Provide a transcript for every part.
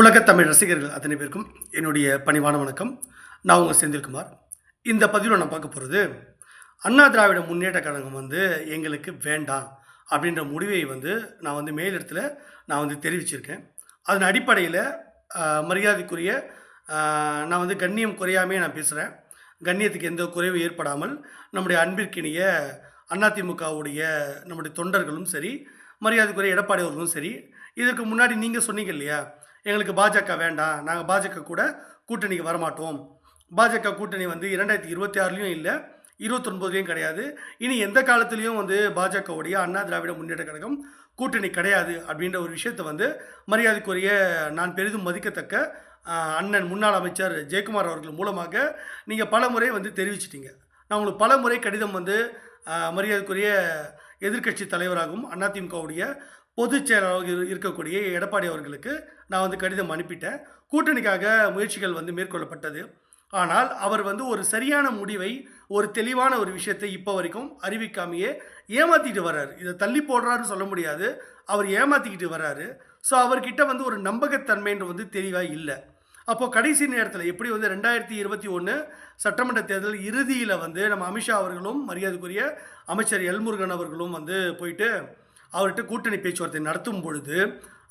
உலகத் தமிழ் ரசிகர்கள் அத்தனை பேருக்கும் என்னுடைய பணிவான வணக்கம். நான் உங்கள் செந்தில்குமார் இந்த பதிவில் நான் பார்க்க போகிறது அண்ணா திராவிட முன்னேற்ற கழகம் வந்து எங்களுக்கு வேண்டாம் அப்படின்ற முடிவை வந்து நான் வந்து மேலிடத்தில் நான் வந்து தெரிவிச்சிருக்கேன். அதன் அடிப்படையில் மரியாதைக்குரிய நான் வந்து கண்ணியம் குறையாமே நான் பேசுகிறேன் கண்ணியத்துக்கு எந்த குறைவு ஏற்படாமல் நம்முடைய அன்பிற்கினிய அதிமுகவுடைய நம்முடைய தொண்டர்களும் சரி மரியாதைக்குரிய எடப்பாடி அவர்களும் சரி இதற்கு முன்னாடி நீங்கள் சொன்னீங்க இல்லையா? எங்களுக்கு பாஜக வேண்டாம். நாங்கள் பாஜக கூட கூட்டணிக்கு வரமாட்டோம். பாஜக கூட்டணி வந்து இரண்டாயிரத்தி இருபத்தி ஆறுலேயும் இல்லை இருபத்தொன்பதுலேயும் கிடையாது. இனி எந்த காலத்துலேயும் வந்து பாஜகவுடைய அண்ணா திராவிட முன்னேற்ற கழகம் கூட்டணி கிடையாது அப்படின்ற ஒரு விஷயத்தை வந்து மரியாதைக்குரிய நான் பெரிதும் மதிக்கத்தக்க அண்ணன் முன்னாள் அமைச்சர் ஜெயக்குமார் அவர்கள் மூலமாக நீங்கள் பல முறை வந்து தெரிவிச்சிட்டிங்க. நான் உங்களுக்கு பல முறை கடிதம் வந்து மரியாதைக்குரிய எதிர்க்கட்சி தலைவராகவும் அதிமுகவுடைய பொதுச் செயலாளராக இருக்கக்கூடிய எடப்பாடி அவர்களுக்கு நான் வந்து கடிதம் அனுப்பிட்டேன். கூட்டணிக்காக முயற்சிகள் வந்து மேற்கொள்ளப்பட்டது. ஆனால் அவர் வந்து ஒரு சரியான முடிவை ஒரு தெளிவான ஒரு விஷயத்தை இப்போ வரைக்கும் அறிவிக்காமையே ஏமாற்றிட்டு வர்றாரு. இதை தள்ளி போடுறாருன்னு சொல்ல முடியாது. அவர் ஏமாத்திக்கிட்டு வர்றாரு. ஸோ அவர்கிட்ட வந்து ஒரு நம்பகத்தன்மைன்ற வந்து தெளிவாக இல்லை. அப்போது கடைசி நேரத்தில் எப்படி வந்து ரெண்டாயிரத்தி இருபத்தி ஒன்று சட்டமன்ற தேர்தல் இறுதியில் வந்து நம்ம அமித்ஷா அவர்களும் மரியாதைக்குரிய அமைச்சர் எல்முருகன் அவர்களும் வந்து போயிட்டு அவர்கிட்ட கூட்டணி பேச்சுவார்த்தை நடத்தும் பொழுது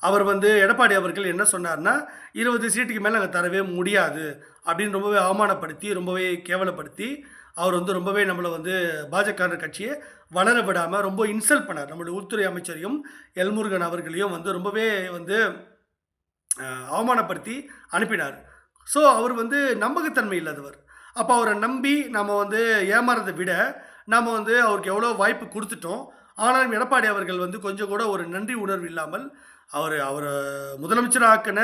அவர் வந்து எடப்பாடி அவர்கள் என்ன சொன்னார்னா இருபது சீட்டுக்கு மேலே நாங்கள் தரவே முடியாது அப்படின்னு ரொம்பவே அவமானப்படுத்தி ரொம்பவே கேவலப்படுத்தி அவர் வந்து ரொம்பவே நம்மளை வந்து பாஜக கட்சியை வளர விடாமல் ரொம்ப இன்சல்ட் பண்ணார். நம்மளுடைய உள்துறை அமைச்சரையும் எல்முருகன் அவர்களையும் வந்து ரொம்பவே வந்து அவமானப்படுத்தி அனுப்பினார். ஸோ அவர் வந்து நம்பகத்தன்மை இல்லாதவர். அப்போ அவரை நம்பி நம்ம வந்து ஏமாறதை விட நாம் வந்து அவருக்கு எவ்வளோ வாய்ப்பு கொடுத்துட்டோம். ஆனாலும் எடப்பாடி அவர்கள் வந்து கொஞ்சம் கூட ஒரு நன்றி உணர்வு இல்லாமல் அவர் அவர் முதலமைச்சராக்கின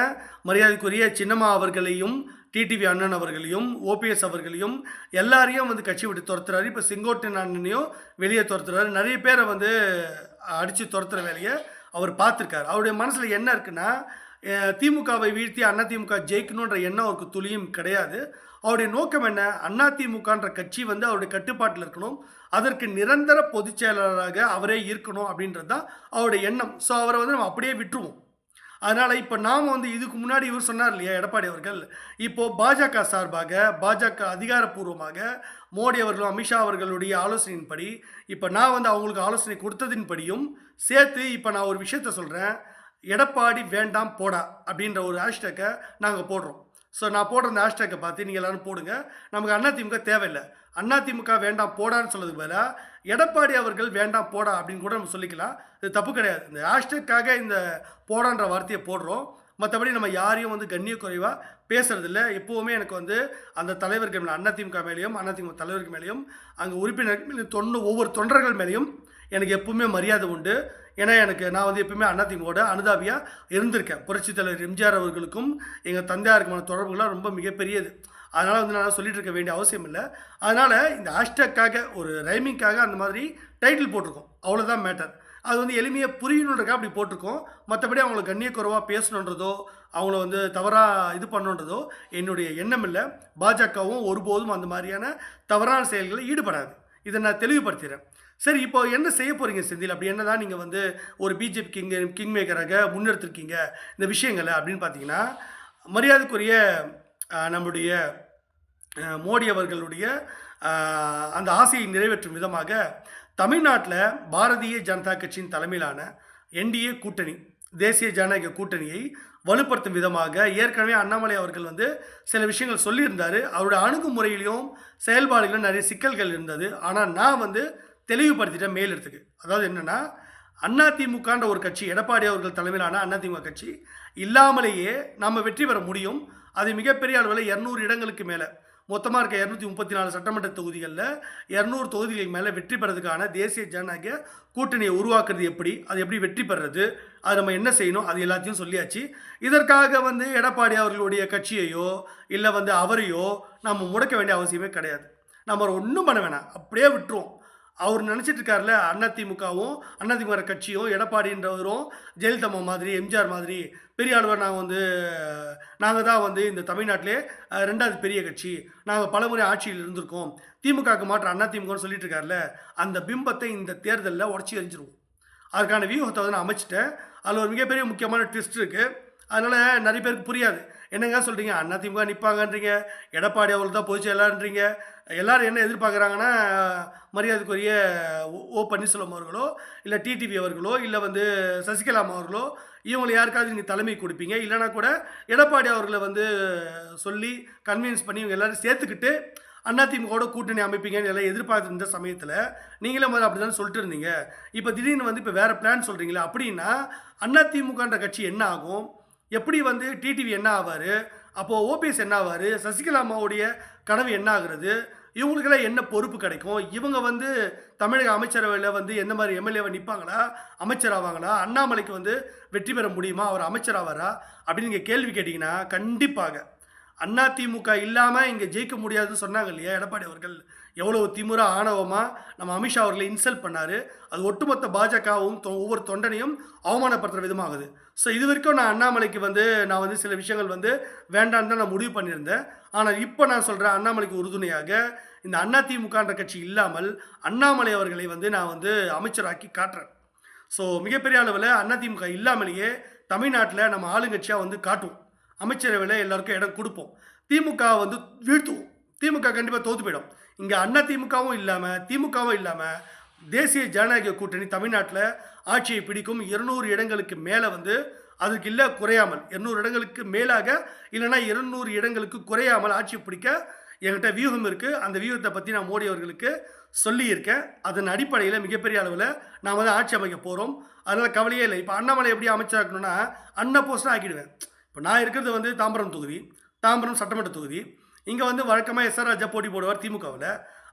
மரியாதைக்குரிய சின்னம்மா அவர்களையும் டிடிவி அண்ணன் அவர்களையும் ஓபிஎஸ் அவர்களையும் எல்லாரையும் வந்து கட்சி விட்டு துரத்துறாரு. இப்போ செங்கோட்டன் அண்ணனையும் வெளியே துரத்துறாரு. நிறைய பேரை வந்து அடித்து துரத்துகிற வேலையை அவர் பார்த்துருக்காரு. அவருடைய மனசில் என்ன இருக்குன்னா திமுகவை வீழ்த்தி அதிமுக ஜெயிக்கணுன்ற எண்ணம் அவருக்கு துளியும் கிடையாது. அவருடைய நோக்கம் என்ன? அதிமுகன்ற கட்சி வந்து அவருடைய கட்டுப்பாட்டில் இருக்கணும். அதற்கு நிரந்தர பொதுச் செயலாளராக அவரே இருக்கணும் அப்படின்றது தான் அவருடைய எண்ணம். ஸோ அவரை வந்து நம்ம அப்படியே விட்டுருவோம். அதனால் இப்போ நாம் வந்து இதுக்கு முன்னாடி இவர் சொன்னார் இல்லையா எடப்பாடி அவர்கள்? இப்போது பாஜக சார்பாக பாஜக அதிகாரப்பூர்வமாக மோடி அவர்களும் அமித்ஷா அவர்களுடைய ஆலோசனையின்படி இப்போ நான் வந்து அவங்களுக்கு ஆலோசனை கொடுத்ததின்படியும் சேர்த்து இப்போ நான் ஒரு விஷயத்த சொல்கிறேன் எடப்பாடி வேண்டாம் போடா அப்படின்ற ஒரு ஹேஷ்டேக்கை நாங்கள் போடுறோம். ஸோ நான் போடுற அந்த ஹேஷ்டேக்கை பார்த்து நீங்கள் எல்லோரும் போடுங்க. நமக்கு அதிமுக தேவையில்லை. அதிமுக வேண்டாம் போடான்னு சொல்லதுக்கு பதிலாக எடப்பாடி அவர்கள் வேண்டாம் போடா அப்படின்னு கூட நம்ம சொல்லிக்கலாம். இது தப்பு கிடையாது. இந்த ஹேஷ்டேக்காக இந்த போடான்ற வார்த்தையை போடுறோம். மற்றபடி நம்ம யாரையும் வந்து கண்ணிய குறைவாக பேசுறதில்ல. எப்போவுமே எனக்கு வந்து அந்த தலைவர்கள் மேலே அதிமுக மேலேயும் அதிமுக தலைவர்கள் மேலேயும் அங்கே உறுப்பினர்கள் தொண்டு ஒவ்வொரு தொண்டர்கள் மேலேயும் எனக்கு எப்பவுமே மரியாதை உண்டு. ஏன்னா எனக்கு நான் வந்து எப்பவுமே அண்ணாத்திங்கோட அனுதாபியாக இருந்திருக்கேன். புரட்சி தலைவர் எம்ஜிஆர் அவர்களுக்கும் எங்கள் தந்தையாருக்குமான தொடர்புகள்லாம் ரொம்ப மிகப்பெரியது. அதனால் வந்து நான் சொல்லிட்டு இருக்க வேண்டிய அவசியம் இல்லை. அதனால் இந்த ஹேஷ்டேக்காக ஒரு ரைமிங்காக அந்த மாதிரி டைட்டில் போட்டிருக்கோம். அவ்வளோதான் மேட்டர். அது வந்து எளிமையாக புரியணுன்றக்காக அப்படி போட்டிருக்கோம். மற்றபடி அவங்கள கண்ணியக்குறவாக பேசணுன்றதோ அவங்கள வந்து தவறாக இது பண்ணுன்றதோ என்னுடைய எண்ணம் இல்லை. பாஜகவும் ஒருபோதும் அந்த மாதிரியான தவறான செயல்களில் ஈடுபடாது. இதை நான் தெளிவுபடுத்திடுறேன் சரி இப்போ என்ன செய்ய போகிறீங்க செந்தில்? அப்படி என்ன தான் நீங்கள் வந்து ஒரு பிஜேபி கிங் கிங் மேக்கராக முன்னெடுத்திருக்கீங்க இந்த விஷயங்களை அப்படின்னு பார்த்தீங்கன்னா மரியாதைக்குரிய நம்முடைய மோடி அவர்களுடைய அந்த ஆசையை நிறைவேற்றும் விதமாக தமிழ்நாட்டில் பாரதிய ஜனதா கட்சியின் தலைமையிலான என்டிஏ கூட்டணி தேசிய ஜனநாயக கூட்டணியை வலுப்படுத்தும் விதமாக ஏற்கனவே அண்ணாமலை அவர்கள் வந்து சில விஷயங்கள் சொல்லியிருந்தார். அவருடைய அணுகுமுறையிலையும் செயல்பாடுகளிலும் நிறைய சிக்கல்கள் இருந்தது. ஆனால் நான் வந்து தெளிவுபடுத்திட்டேன் மேலிடத்துக்கு அதாவது என்னென்னா அதிமுகன்ற ஒரு கட்சி எடப்பாடி அவர்கள் தலைமையிலான அதிமுக கட்சி இல்லாமலேயே நம்ம வெற்றி பெற முடியும். அது மிகப்பெரிய அளவில் இரநூறு இடங்களுக்கு மேலே மொத்தமாக இருக்க இரநூத்தி முப்பத்தி நாலு சட்டமன்ற தொகுதிகளில் இரநூறு தொகுதிகளுக்கு மேலே வெற்றி பெறதுக்கான தேசிய ஜனநாயக கூட்டணியை உருவாக்குறது எப்படி அது எப்படி வெற்றி பெறுறது அது நம்ம என்ன செய்யணும் அது எல்லாத்தையும் சொல்லியாச்சு. இதற்காக வந்து எடப்பாடி அவர்களுடைய கட்சியையோ இல்லை வந்து அவரையோ நம்ம முடக்க வேண்டிய அவசியமே கிடையாது. நம்ம ஒன்றும் பண்ண வேணாம். அப்படியே விட்டுருவோம். அவர் நினச்சிட்டு இருக்கார்ல அதிமுகவும் அதிமுக கட்சியும் எடப்பாடின்றவரும் ஜெயலலிதா மாதிரி எம்ஜிஆர் மாதிரி பெரிய அளவில் நாங்கள் வந்து நாங்கள் தான் வந்து இந்த தமிழ்நாட்டிலே ரெண்டாவது பெரிய கட்சி. நாங்கள் பலமுறை ஆட்சியில் இருந்திருக்கோம். திமுகவுக்கு மாற்ற அதிமுகன்னு சொல்லிட்டு இருக்காருல்ல அந்த பிம்பத்தை இந்த தேர்தலில் உடச்சி எரிஞ்சிருவோம் அதுக்கான வியூகத்தை வந்து நான் அமைச்சிட்டேன். அதில் ஒரு மிகப்பெரிய முக்கியமான ட்விஸ்ட் இருக்குது அதனால் நிறைய பேருக்கு புரியாது. என்னங்க சொல்கிறீங்க அண்ணா திமுக நிற்பாங்கன்றீங்க எடப்பாடி அவர்கள் தான் பொதுச் செயலாளர்ன்றீங்க. எல்லாரும் என்ன எதிர்பார்க்குறாங்கன்னா மரியாதைக்குரிய ஓ ஓ பன்னீர்செல்வம் அவர்களோ இல்லை டிடிவி அவர்களோ இல்லை வந்து சசிகலா அவர்களோ இவங்களை யாருக்காவது நீங்கள் தலைமை கொடுப்பீங்க? இல்லைனா கூட எடப்பாடி அவர்களை வந்து சொல்லி கன்வின்ஸ் பண்ணி இவங்க எல்லோரும் சேர்த்துக்கிட்டு அதிமுகவோட கூட்டணி அமைப்பீங்கன்னு எல்லாம் எதிர்பார்த்து இருந்த சமயத்தில் நீங்களே முதல்ல அப்படி தான் சொல்லிட்டு இருந்தீங்க. இப்போ திடீர்னு வந்து இப்போ வேறு பிளான் சொல்கிறீங்களா அப்படின்னா அதிமுகன்ற கட்சி என்ன ஆகும்? எப்படி வந்து டிடிவி என்ன ஆவார்? அப்போது ஓபிஎஸ் என்ன ஆவார்? சசிகலா அம்மாவுடைய கனவு என்ன ஆகுறது? இவங்களுக்கெல்லாம் என்ன பொறுப்பு கிடைக்கும்? இவங்க வந்து தமிழக அமைச்சரவையில் வந்து எந்த மாதிரி எம்எல்ஏவை நிற்பாங்களா அமைச்சர் ஆவாங்களா? அண்ணாமலைக்கு வந்து வெற்றி பெற முடியுமா? அவர் அமைச்சர் ஆவாரா? அப்படின்னு நீங்கள் கேள்வி கேட்டிங்கன்னா கண்டிப்பாக. அண்ணா திமுக இல்லாமல் இங்கே ஜெயிக்க முடியாதுன்னு சொன்னாங்க இல்லையா? எடப்பாடி அவர்கள் எவ்வளோ திமுற ஆணவமாக நம்ம அமித்ஷா அவர்களை இன்சல்ட் பண்ணார். அது ஒட்டுமொத்த பாஜகவும் தொ- ஒவ்வொரு தொண்டனையும் அவமானப்படுத்துகிற விதமாகுது. ஸோ இது வரைக்கும் நான் அண்ணாமலைக்கு வந்து நான் வந்து சில விஷயங்கள் வந்து வேண்டான்னு தான் நான் முடிவு பண்ணியிருந்தேன். ஆனால் இப்போ நான் சொல்கிறேன் அண்ணாமலைக்கு உறுதுணையாக இந்த அண்ணா திமுகன்ற கட்சி இல்லாமல் அண்ணாமலை அவர்களை வந்து நான் வந்து அமைச்சராக்கி காட்டுறேன். ஸோ மிகப்பெரிய அளவில் அதிமுக இல்லாமலேயே தமிழ்நாட்டில் நம்ம ஆளுங்கட்சியாக வந்து காட்டுவோம். அமைச்சரவையில் எல்லாருக்கும் இடம் கொடுப்போம். திமுக வந்து வீழ்த்துவோம். திமுக கண்டிப்பாக தோத்து போயிடும். இங்கே அண்ணா திமுகவும் இல்லாமல் திமுகவும் இல்லாமல் தேசிய ஜனநாயக கூட்டணி தமிழ்நாட்டில் ஆட்சியை பிடிக்கும் இருநூறு இடங்களுக்கு மேலே வந்து அதுக்கு இல்லை குறையாமல். இருநூறு இடங்களுக்கு மேலாக இல்லைன்னா இருநூறு இடங்களுக்கு குறையாமல் ஆட்சியை பிடிக்க என்கிட்ட வியூகம் இருக்குது அந்த வியூகத்தை பற்றி நான் மோடி அவர்களுக்கு சொல்லியிருக்கேன். அதன் அடிப்படையில் மிகப்பெரிய அளவில் நான் வந்து ஆட்சி அமைக்க போகிறோம் அதனால் கவலையே இல்லை. இப்போ அண்ணாமலை எப்படி அமைச்சராக்கணும்னா அன்ன போஸ்ட்டாக ஆக்கிடுவேன். இப்போ நான் இருக்கிறது வந்து தாம்பரம் தொகுதி தாம்பரம் சட்டமன்ற தொகுதி. இங்கே வந்து வழக்கமாக எஸ்ஆர் ராஜா போட்டி போடுவார் திமுகவில்.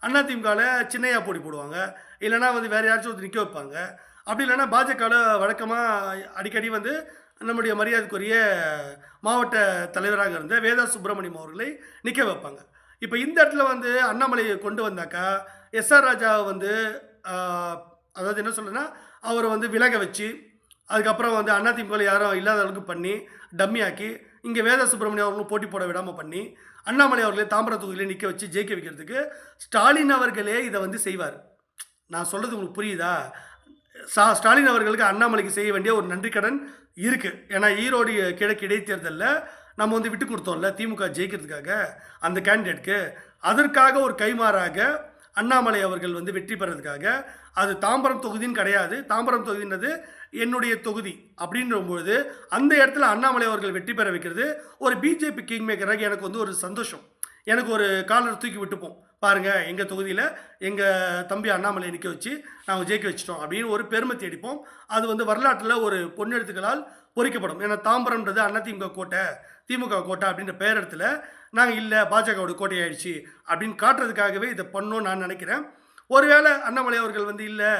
அண்ணா திமுகவில் சின்னையா போட்டி போடுவாங்க. இல்லைனா வந்து வேறு யாராச்சும் ஒருத்தர் நிற்க வைப்பாங்க. அப்படி இல்லைன்னா பாஜகவில் வழக்கமாக அடிக்கடி வந்து நம்முடைய மரியாதைக்குரிய மாவட்ட தலைவராக இருந்த வேதா சுப்பிரமணியம் அவர்களை நிற்க வைப்பாங்க. இப்போ இந்த இடத்துல வந்து அண்ணாமலையை கொண்டு வந்தாக்கா எஸ்ஆர் ராஜா வந்து அதாவது என்ன சொல்லுன்னா அவரை வந்து விலக வச்சு அதுக்கப்புறம் வந்து அதிமுகவில் யாரும் இல்லாத அளவுக்கு பண்ணி டம்மி ஆக்கி இங்கே வேத சுப்பிரமணியம் அவர்களும் போட்டி போட விடாமல் பண்ணி அண்ணாமலை அவர்களே தாம்பரம் தொகுதியிலே நிற்க வச்சு ஜெயிக்க வைக்கிறதுக்கு ஸ்டாலின் அவர்களே இதை வந்து செய்வார். நான் சொல்கிறது உங்களுக்கு புரியுதா? சா ஸ்டாலின் அவர்களுக்கு அண்ணாமலைக்கு செய்ய வேண்டிய ஒரு நன்றி கடன் இருக்குது ஏன்னா ஈரோடு கிழக்கு இடைத்தேர்தலில் நம்ம வந்து விட்டு கொடுத்தோம்ல திமுக ஜெயிக்கிறதுக்காக அந்த கேண்டிடேட்க்கு அதற்காக ஒரு கைமாறாக அண்ணாமலை அவர்கள் வந்து வெற்றி பெறதுக்காக. அது தாம்பரம் தொகுதின்னு கிடையாது. தாம்பரம் தொகுதின்றது என்னுடைய தொகுதி அப்படின்றபொழுது அந்த இடத்துல அண்ணாமலை அவர்கள் வெற்றி பெற வைக்கிறது. ஒரு பிஜேபி கிங் மேக்கராக எனக்கு வந்து ஒரு சந்தோஷம். எனக்கு ஒரு காலர் தூக்கி விட்டுப்போம். பாருங்கள் எங்கள் தொகுதியில் எங்கள் தம்பி அண்ணாமலை நிற்க வச்சு நாங்கள் ஜெயிக்க வச்சிட்டோம் அப்படின்னு ஒரு பெருமை தேடிப்போம். அது வந்து வரலாற்றில் ஒரு பொன்னெழுத்துக்களால் பொறிக்கப்படும். ஏன்னா தாம்பரம்ன்றது அதிமுக கோட்டை திமுக கோட்டை அப்படின்ற பேரிடத்துல நாங்கள் இல்லை பாஜகவோட கோட்டை ஆயிடுச்சு அப்படின்னு காட்டுறதுக்காகவே இதை பண்ணோம்னு நான் நினைக்கிறேன். ஒருவேளை அண்ணாமலை அவர்கள் வந்து இல்லை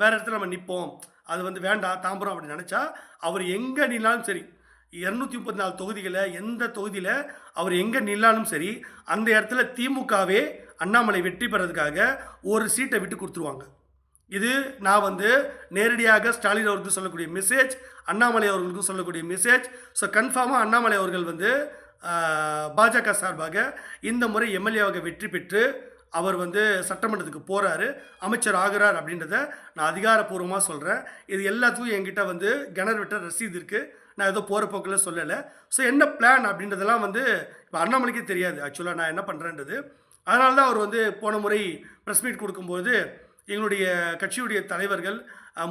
வேற இடத்துல நம்ம நிற்போம் அது வந்து வேண்டாம் தாம்பரம் அப்படின்னு நினச்சா அவர் எங்கே நின்னாலும் சரி இரநூத்தி முப்பத்தி நாலு தொகுதிகளில் எந்த தொகுதியில் அவர் எங்கே நின்னாலும் சரி அந்த இடத்துல திமுகவே அண்ணாமலை வெற்றி பெறதுக்காக ஒரு சீட்டை விட்டு கொடுத்துருவாங்க. இது நான் வந்து நேரடியாக ஸ்டாலின் அவர்களுக்கு சொல்லக்கூடிய மெசேஜ் அண்ணாமலை அவர்களுக்கும் சொல்லக்கூடிய மெசேஜ் ஸோ கன்ஃபார்மாக அண்ணாமலை அவர்கள் வந்து பாஜக சார்பாக இந்த முறை எம்எல்ஏவாக வெற்றி பெற்று அவர் வந்து சட்டமன்றத்துக்கு போகிறாரு அமைச்சர் ஆகிறார் அப்படின்றத நான் அதிகாரப்பூர்வமாக சொல்கிறேன் இது எல்லாத்துக்கும் என்கிட்ட வந்து கிணறு விட்ட ரசீது இருக்குது நான் ஏதோ போகிற போக்கில் சொல்லலை. ஸோ என்ன பிளான் அப்படின்றதெல்லாம் வந்து இப்போ அண்ணாமலைக்கே தெரியாது. ஆக்சுவலாக நான் என்ன பண்ணுறேன்றது அதனால தான் அவர் வந்து போன முறை ப்ரெஸ் மீட் கொடுக்கும்போது எங்களுடைய கட்சியுடைய தலைவர்கள்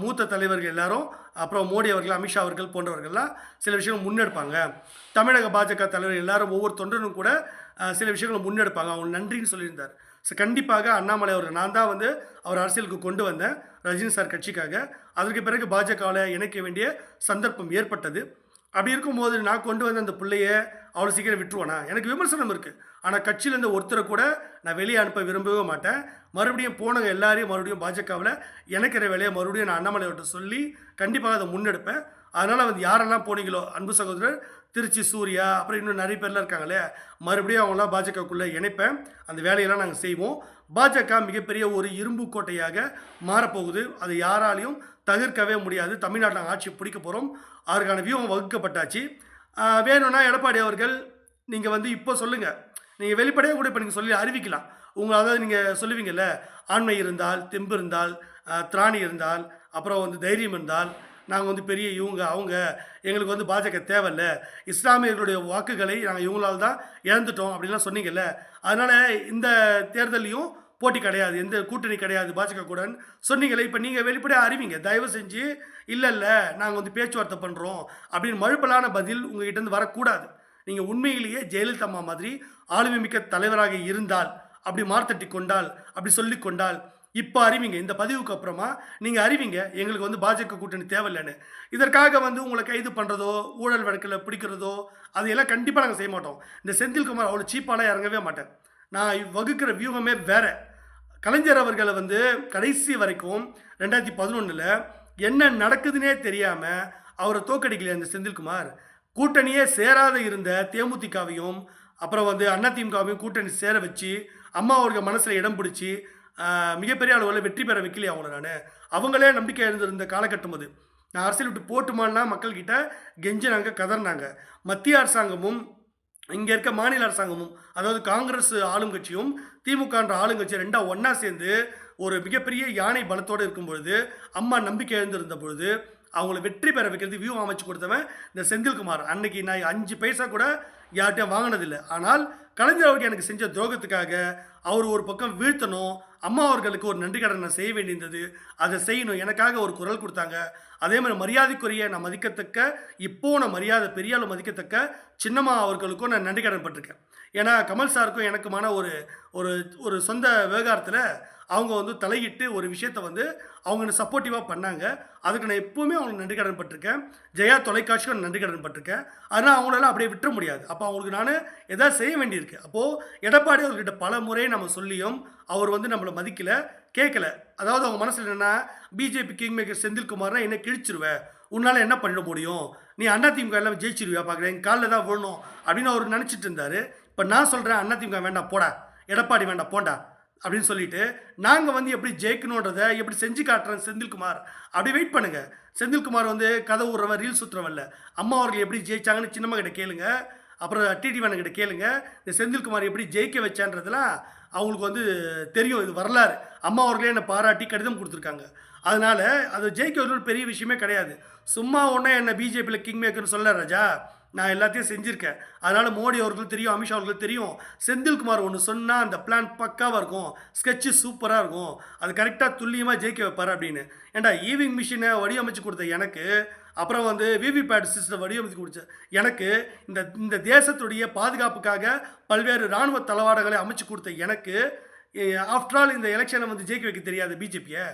மூத்த தலைவர்கள் எல்லாரும் அப்புறம் மோடி அவர்கள் அமித்ஷா அவர்கள் போன்றவர்கள்லாம் சில விஷயங்கள் முன்னெடுப்பாங்க. தமிழக பாஜக தலைவர் எல்லாரும் ஒவ்வொரு தொண்டனும் கூட சில விஷயங்களை முன்னெடுப்பாங்க. அவங்க நன்றின்னு சொல்லியிருந்தார். ஸோ கண்டிப்பாக அண்ணாமலை அவர்கள் நான் தான் வந்து அவர் அரசியலுக்கு கொண்டு வந்தேன் ரஜினி சார் கட்சிக்காக. அதற்கு பிறகு பாஜகவில் இணைக்க வேண்டிய சந்தர்ப்பம் ஏற்பட்டது. அப்படி இருக்கும்போது நான் கொண்டு வந்த அந்த பிள்ளைய அவ்வளோ சீக்கிரம் விட்டுருவானா? எனக்கு விமர்சனம் இருக்குது ஆனால் கட்சியிலேருந்து ஒருத்தரை கூட நான் வெளியே அனுப்ப விரும்பவே மாட்டேன். மறுபடியும் போனவங்க எல்லாரையும் மறுபடியும் பாஜகவில் இணைக்கிற வேலையை மறுபடியும் நான் அண்ணாமலையோட்ட சொல்லி கண்டிப்பாக அதை முன்னெடுப்பேன். அதனால் வந்து யாரெல்லாம் போனீங்களோ அன்பு சகோதரர் திருச்சி சூர்யா அப்புறம் இன்னும் நிறைய பேர்லாம் இருக்காங்களே மறுபடியும் அவங்களாம் பாஜகக்குள்ளே இணைப்பேன். அந்த வேலையெல்லாம் நாங்கள் செய்வோம். பாஜக மிகப்பெரிய ஒரு இரும்பு கோட்டையாக மாறப்போகுது. அது யாராலையும் தவிர்க்கவே முடியாது. தமிழ்நாட்டில் நாங்கள் ஆட்சி பிடிக்க போகிறோம் அதற்கான வியூகம் வகுக்கப்பட்டாச்சு. வேணும்னா எடப்பாடி அவர்கள் நீங்கள் வந்து இப்போ சொல்லுங்கள் நீங்கள் வெளிப்படையாக கூட இப்போ நீங்கள் சொல்லி அறிவிக்கலாம். உங்களை அதாவது நீங்கள் சொல்லுவீங்கல்ல ஆண்மை இருந்தால் தெம்பு இருந்தால் திராணி இருந்தால் அப்புறம் வந்து தைரியம் இருந்தால் நாங்கள் வந்து பெரிய இவங்க அவங்க எங்களுக்கு வந்து பாஜக தேவையில்ல. இஸ்லாமியர்களுடைய வாக்குகளை நாங்கள் இவங்களால் தான் இழந்துட்டோம் அப்படின்லாம் சொன்னீங்கல்ல. அதனால் இந்த தேர்தலையும் போட்டி கிடையாது எந்த கூட்டணி கிடையாது பாஜக கூடன்னு சொன்னீங்களே இப்போ நீங்கள் வெளிப்படையாக அறிவிங்க. தயவு செஞ்சு இல்லை இல்லை நாங்கள் வந்து பேச்சுவார்த்தை பண்ணுறோம் அப்படின்னு மழுப்பலான பதில் உங்ககிட்டருந்து வரக்கூடாது. நீங்கள் உண்மையிலேயே ஜெயலலிதா அம்மா மாதிரி ஆளுமை மிக்க தலைவராக இருந்தால் அப்படி மார்த்தட்டி கொண்டால் அப்படி சொல்லி கொண்டால் இப்போ அறிவிங்க. இந்த பதிவுக்கு அப்புறமா நீங்கள் அறிவிங்க. எங்களுக்கு வந்து பாஜக கூட்டணி தேவையில்லைன்னு. இதற்காக வந்து உங்களை கைது பண்ணுறதோ ஊழல் வழக்கில் பிடிக்கிறதோ அதையெல்லாம் கண்டிப்பாக நாங்கள் செய்ய மாட்டோம். இந்த செந்தில்குமார் அவ்வளோ சீப்பாலாம் இறங்கவே மாட்டேன். நான் வகுக்கிற வியூகமே வேற. கலைஞர் அவர்களை வந்து கடைசி வரைக்கும் ரெண்டாயிரத்தி பதினொன்றில் என்ன நடக்குதுன்னே தெரியாமல் அவரை தோக்கடிக்கலையா இந்த செந்தில்குமார்? கூட்டணியே சேராத இருந்த தேமுதிகவையும் அப்புறம் வந்து அதிமுகவையும் கூட்டணி சேர வச்சு அம்மா அவர்கள் மனசில் இடம் பிடிச்சி மிகப்பெரிய அளவில் வெற்றி பெற வைக்கலையே அவங்கள நான். அவங்களே நம்பிக்கை இருந்திருந்த காலகட்டம் அது. நான் அரசியல் விட்டு போட்டுமான்னா மக்கள்கிட்ட கெஞ்சினாங்க கதறினாங்க. மத்திய அரசாங்கமும் இங்கே இருக்க மாநில அரசாங்கமும் அதாவது காங்கிரஸ் ஆளுங்கட்சியும் திமுகன்ற ஆளுங்கட்சி ரெண்டாக ஒன்றா சேர்ந்து ஒரு மிகப்பெரிய யானை பலத்தோடு இருக்கும் பொழுது அம்மா நம்பிக்கை எழுந்திருந்த பொழுது அவங்கள வெற்றி பெற வைக்கிறது வியூ அமைச்சு கொடுத்தவன் இந்த செந்தில்குமார். அன்னைக்கு நான் அஞ்சு பைசா கூட யார்கிட்டயும் வாங்கினதில்லை. ஆனால் கலைஞர் அவருக்கு எனக்கு செஞ்ச துரோகத்துக்காக அவர் ஒரு பக்கம் வீழ்த்தணும் அம்மா அவர்களுக்கு ஒரு நன்றி கடனை செய்ய வேண்டியிருந்தது. அதை செய்யணும். எனக்காக ஒரு குரல் கொடுத்தாங்க. அதே மாதிரி மரியாதைக்குரிய நான் மதிக்கத்தக்க இப்போ நான் மரியாதை பெரிய மதிக்கத்தக்க சின்னம்மா அவர்களுக்கும் நான் நன்றி கடன் பட்டிருக்கேன் ஏன்னா கமல் சாருக்கும் எனக்குமான ஒரு ஒரு ஒரு சொந்த விவகாரத்தில் அவங்க வந்து தலையிட்டு ஒரு விஷயத்த வந்து அவங்க சப்போர்ட்டிவாக பண்ணாங்க. அதுக்கு நான் எப்போவுமே அவங்களுக்கு நன்றி கடன் பட்டிருக்கேன் ஜெயா தொலைக்காட்சிக்கும் நான் நன்றி கடன் பட்டிருக்கேன் அதனால் அவங்களால அப்படியே விட்டுற முடியாது. அப்போ அவங்களுக்கு நான் எதாவது செய்ய வேண்டியிருக்கு. அப்போது எடப்பாடி அவர்கிட்ட பல முறை நம்ம சொல்லியும் அவர் வந்து நம்மளை மதிக்கல. கேட்கல அதாவது அவங்க மனசில் என்னென்னா பிஜேபி கிங் மேக்கர் செந்தில்குமார்னா என்ன கிழிச்சிருவேன் உன்னால் என்ன பண்ண முடியும்? நீ அதிமுக எல்லாம் ஜெயிச்சிருவியா பார்க்குறேன் என் காலில் தான் விழணும் அப்படின்னு அவர் நினச்சிட்டு இருந்தார். இப்போ நான் சொல்கிறேன் அதிமுக வேண்டாம் போடா. எடப்பாடி வேண்டாம் போண்டா. அப்படின்னு சொல்லிட்டு நாங்கள் வந்து எப்படி ஜெயிக்கணுன்றதை எப்படி செஞ்சு காட்டுறேன் செந்தில்குமார் அப்படி வெயிட் பண்ணுங்கள் செந்தில்குமார் வந்து கதை விட்றவன் ரீல் சுற்றுறவன்ல அம்மா அவர்கள் எப்படி ஜெயிச்சாங்கன்னு சின்னம்மா கிட்ட கேளுங்க. அப்புறம் டிடி கிட்ட கேளுங்க. இந்த செந்தில்குமார் எப்படி ஜெயிக்க வச்சான்றதெல்லாம் அவங்களுக்கு வந்து தெரியும் இது வரலாறு. அம்மா அவர்களே என்னை பாராட்டி கடிதம் கொடுத்துருக்காங்க. அதனால் அது ஜெயிக்க ஒரு பெரிய விஷயமே கிடையாது. சும்மா ஒன்றே என்னை பிஜேபியில் கிங் மேக்கர்னு சொல்ல ராஜா. நான் எல்லாத்தையும் செஞ்சுருக்கேன். அதனால் மோடி அவர்களுக்கு தெரியும் அமித்ஷா அவர்களுக்கு தெரியும். செந்தில்குமார் ஒன்று சொன்னால் அந்த பிளான் பக்காவாக இருக்கும். ஸ்கெட்சு சூப்பராக இருக்கும். அது கரெக்டாக துல்லியமாக ஜெயிக்க வைப்பார் அப்படின்னு. ஏன்டா ஈவிங் மிஷினை வடிவமைச்சு கொடுத்த எனக்கு அப்புறம் வந்து விவிபேட் சிஸ்டம் வடிவமைத்து கொடுத்த எனக்கு இந்த இந்த தேசத்துடைய பாதுகாப்புக்காக பல்வேறு இராணுவ தளவாடங்களை அமைச்சு கொடுத்த எனக்கு ஆஃப்டர் ஆல் இந்த எலெக்ஷனை வந்து ஜெயிக்க வைக்க தெரியாது பிஜேபியை.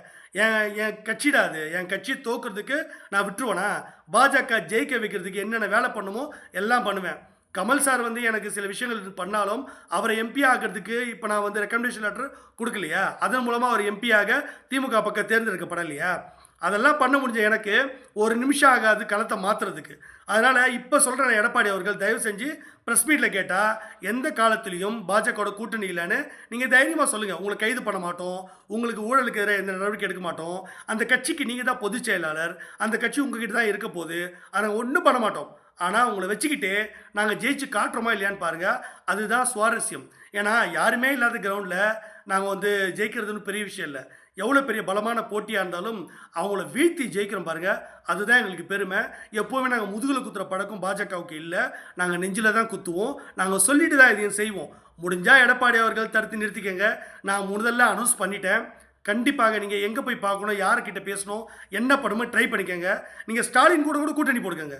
என் என் கட்சிடா அது. என் கட்சியை தோக்குறதுக்கு நான் விட்டுருவேனா? பாஜக ஜெயிக்க வைக்கிறதுக்கு என்னென்ன வேலை பண்ணுமோ எல்லாம் பண்ணுவேன். கமல் சார் வந்து எனக்கு சில விஷயங்கள் பண்ணாலும் அவரை எம்பி ஆகிறதுக்கு இப்போ நான் வந்து ரெக்கமெண்டேஷன் லெட்டர் கொடுக்கலையா? அதன் மூலமாக அவர் எம்பியாக திமுக பக்கம் தேர்ந்தெடுக்கப்படலையா? அதெல்லாம் பண்ண முடிஞ்ச எனக்கு ஒரு நிமிஷம் ஆகாது களத்தை மாற்றுறதுக்கு அதனால் இப்போ சொல்கிற எடப்பாடி அவர்கள் தயவு செஞ்சு ப்ரெஸ் மீட்டில் கேட்டால் எந்த காலத்துலேயும் பாஜகவோட கூட்டணி இல்லைன்னு நீங்கள் தைரியமாக சொல்லுங்கள் உங்களை கைது பண்ண மாட்டோம். உங்களுக்கு ஊழலுக்கு எதிராக எந்த நடவடிக்கை எடுக்க மாட்டோம். அந்த கட்சிக்கு நீங்கள் தான் பொதுச் செயலாளர். அந்த கட்சி உங்ககிட்ட தான் இருக்க போகுது. ஆனால் ஒன்றும் பண்ண மாட்டோம். ஆனால் உங்களை வச்சுக்கிட்டு நாங்கள் ஜெயிச்சு காட்டுறோமா இல்லையான்னு பாருங்கள் அதுதான் சுவாரஸ்யம். ஏன்னா யாருமே இல்லாத கிரவுண்டில் நாங்கள் வந்து ஜெயிக்கிறதுன்னு பெரிய விஷயம் இல்லை. எவ்வளோ பெரிய பலமான போட்டியாக இருந்தாலும் அவங்கள வீழ்த்தி ஜெயிக்கிறோம் பாருங்கள் அதுதான் எங்களுக்கு பெருமை. எப்போவுமே நாங்கள் முதுகில் குத்துற பழக்கம் பாஜகவுக்கு இல்லை. நாங்கள் நெஞ்சில் தான் குத்துவோம். நாங்கள் சொல்லிட்டு தான் இதையும் செய்வோம். முடிஞ்சால் எடப்பாடி அவர்கள் தடுத்து நிறுத்திக்கங்க. நான் முதல்ல அனௌன்ஸ் பண்ணிட்டேன். கண்டிப்பாக நீங்கள் எங்கே போய் பார்க்கணும் யார்கிட்ட பேசணும் என்ன பண்ணுமோ ட்ரை பண்ணிக்கோங்க. நீங்கள் ஸ்டாலின் கூட கூட கூட்டணி போடுக்கங்க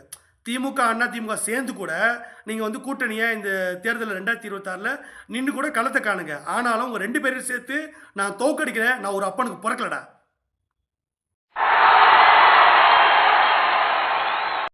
திமுக அண்ணா திமுக சேர்ந்து கூட நீங்கள் வந்து கூட்டணியாக இந்த தேர்தலில் ரெண்டாயிரத்தி இருபத்தாறில் நின்று கூட களத்தை காணுங்க. ஆனாலும் உங்கள் ரெண்டு பேரையும் சேர்த்து நான் தோக்கடிக்கிறேன் நான் ஒரு அப்பனுக்கு பிறக்கலடா.